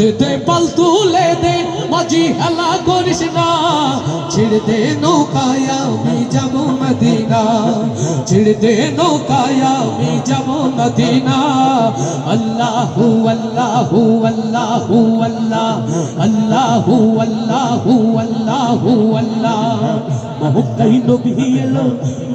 দে দে পাল তুলে দে। মাঝি হেলা করিস না। ছেড়ে দে নৌকায় আমি যাব মদিনা। ছেড়ে দে নৌকায় আমি যাব মদিনা। আল্লাহু আল্লাহু আল্লাহু আল্লাহ। আল্লাহু আল্লাহু আল্লাহু আল্লাহ। মহকাই নবী এলো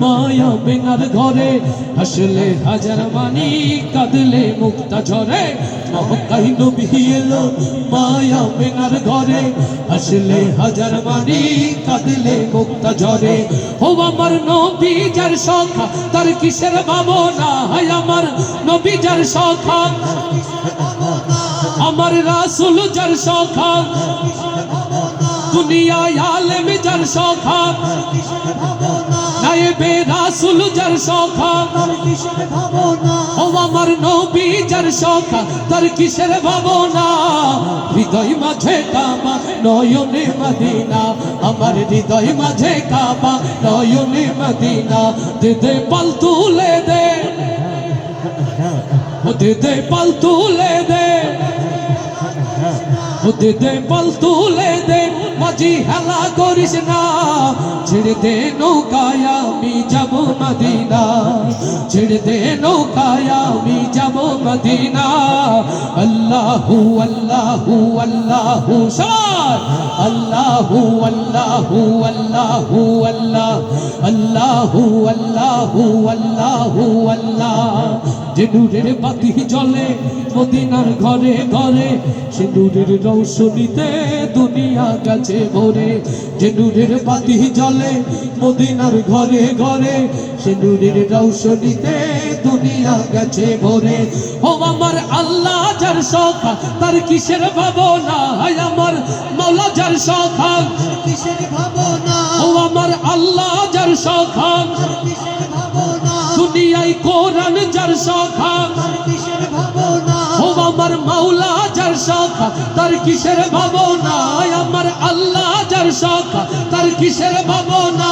মায়া বেঙার ঘরে। হাসলে হাজার মানি কাঁদলে মুক্তা ঝরে। মহকাই নবী এলো মায়া বেঙার ঘরে। হাসলে হাজার মানি, কাঁদলে মুক্তা ঝরে। ও আমার নবী যার সখা, তার কিসের ভাবনা হায় আমার নবী যার সখা। আমার রাসুল যার সখা। দুনিয়ায় আলেম যার সখা। নায়েবে রাসুল যার সখা। ও আমার নবী যার সখা, তার কিসের ভাবনা? হৃদয় মাঝে কাবা, নয়নে মদিনা। আমার হৃদয় মাঝে কাবা, নয়নে মদিনা। দে দে পাল তুলে দে। ও দে দে পাল তুলে দে। ও দে দে পাল তুলে দে। মাঝি হেলা করিস না। ছেড়ে দে নৌকায়, আমি যাব মদিনা ছেড়ে দে নৌকায় আমি মদিনা। আল্লাহু আল্লাহু আল্লাহু সবার আল্লাহু আল্লাহু আল্লাহু, আল্লাহ। আল্লাহু আল্লাহু আল্লাহু, আল্লাহ। যে নূরের বাতি জ্বলে মদিনার ঘরে ঘরে, সে নূরের রৌশনীতে দুনিয়া গেছে ভরে। যে নূরের বাতি জ্বলে মদিনার ঘরে ঘরে, সে নূরের রৌশনীতে দুনিয়া গেছে ভরে। ও আমার আল্লাহ যার সখা, তার কিসের ভাবনা? হায় আমার মাওলা যার সখা। কিসের ভাবনা ও আমার আল্লাহ যার সখা। কিসের দুনিয়ায় কোরআন যার সখা। কিসের ভাবনা ও আমার মাওলা যার সখা, তার কিসের ভাবনা? আমার আল্লাহ যার সখা, তার কিসের ভাবনা?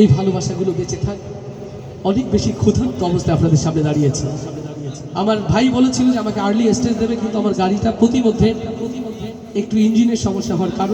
এই ভালোবাসাগুলো বেঁচে থাক। অনেক বেশি ক্ষুধান্ত অবস্থায় আপনাদের সামনে দাঁড়িয়েছে। আমার ভাই বলেছিল যে আমাকে আর্লি স্টেজ দেবে, কিন্তু আমার গাড়িটা প্রতিমধ্যে একটু ইঞ্জিনের সমস্যা হওয়ার কারণে